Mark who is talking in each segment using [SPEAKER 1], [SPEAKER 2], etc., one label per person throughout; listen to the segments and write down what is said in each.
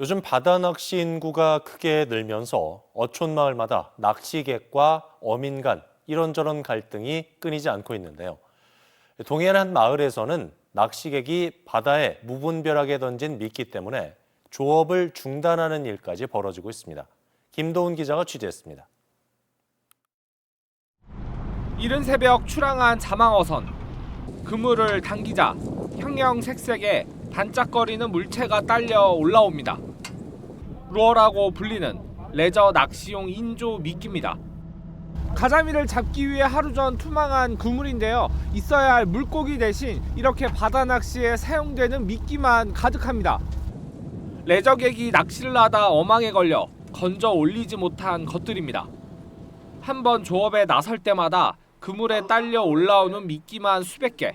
[SPEAKER 1] 요즘 바다 낚시 인구가 크게 늘면서 어촌 마을마다 낚시객과 어민 간 이런저런 갈등이 끊이지 않고 있는데요. 동해안 한 마을에서는 낚시객이 바다에 무분별하게 던진 미끼 때문에 조업을 중단하는 일까지 벌어지고 있습니다. 김도훈 기자가 취재했습니다.
[SPEAKER 2] 이른 새벽 출항한 자망어선 그물을 당기자 형형 색색의 반짝거리는 물체가 딸려 올라옵니다. 루어라고 불리는 레저 낚시용 인조 미끼입니다. 가자미를 잡기 위해 하루 전 투망한 그물인데요. 있어야 할 물고기 대신 이렇게 바다 낚시에 사용되는 미끼만 가득합니다. 레저객이 낚시를 하다 어망에 걸려 건져 올리지 못한 것들입니다. 한 번 조업에 나설 때마다 그물에 딸려 올라오는 미끼만 수백 개.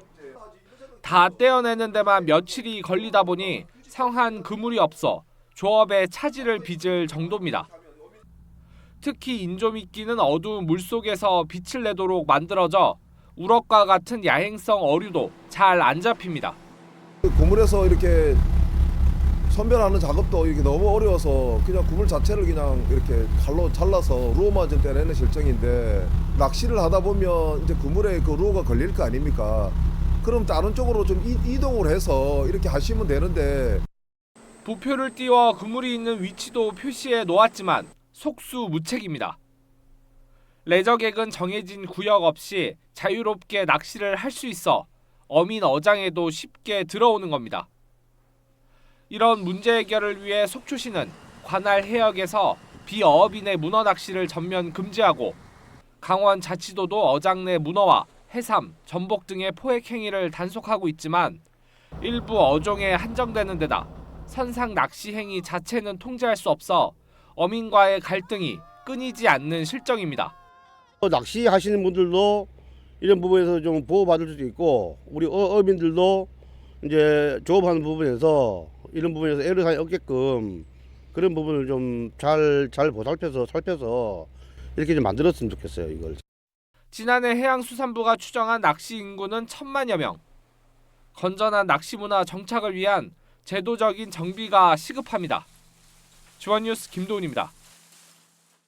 [SPEAKER 2] 다 떼어내는 데만 며칠이 걸리다 보니 성한 그물이 없어 조업에 차질을 빚을 정도입니다. 특히 인조미끼는 어두운 물 속에서 빛을 내도록 만들어져 우럭과 같은 야행성 어류도 잘 안 잡힙니다.
[SPEAKER 3] 고물에서 이렇게 선별하는 작업도 이게 너무 어려워서 그냥 구물 자체를 그냥 이렇게 칼로 잘라서 루어만 좀 떼내는 실정인데 낚시를 하다 보면 이제 그물에 그 루어가 걸릴 거 아닙니까? 그럼 다른 쪽으로 좀 이- 이동을 해서 이렇게 하시면 되는데
[SPEAKER 2] 부표를 띄워 그물이 있는 위치도 표시해 놓았지만 속수무책입니다. 레저객은 정해진 구역 없이 자유롭게 낚시를 할 수 있어 어민 어장에도 쉽게 들어오는 겁니다. 이런 문제 해결을 위해 속초시는 관할 해역에서 비어업인의 문어 낚시를 전면 금지하고 강원 자치도도 어장 내 문어와 해삼, 전복 등의 포획 행위를 단속하고 있지만 일부 어종에 한정되는 데다 선상 낚시 행위 자체는 통제할 수 없어 어민과의 갈등이 끊이지 않는 실정입니다.
[SPEAKER 4] 어, 낚시 하시는 분들도 이런 부분에서 좀 보호받을 수도 있고 우리 어, 어민들도 이제 조업하는 부분에서 이런 부분에서 애로사항이 없게끔 그런 부분을 좀 잘 잘 보살펴서 살펴서 이렇게 좀 만들었으면 좋겠어요 이걸.
[SPEAKER 2] 지난해 해양수산부가 추정한 낚시 인구는 천만여 명. 건전한 낚시 문화 정착을 위한 제도적인 정비가 시급합니다. 주원뉴스 김도훈입니다.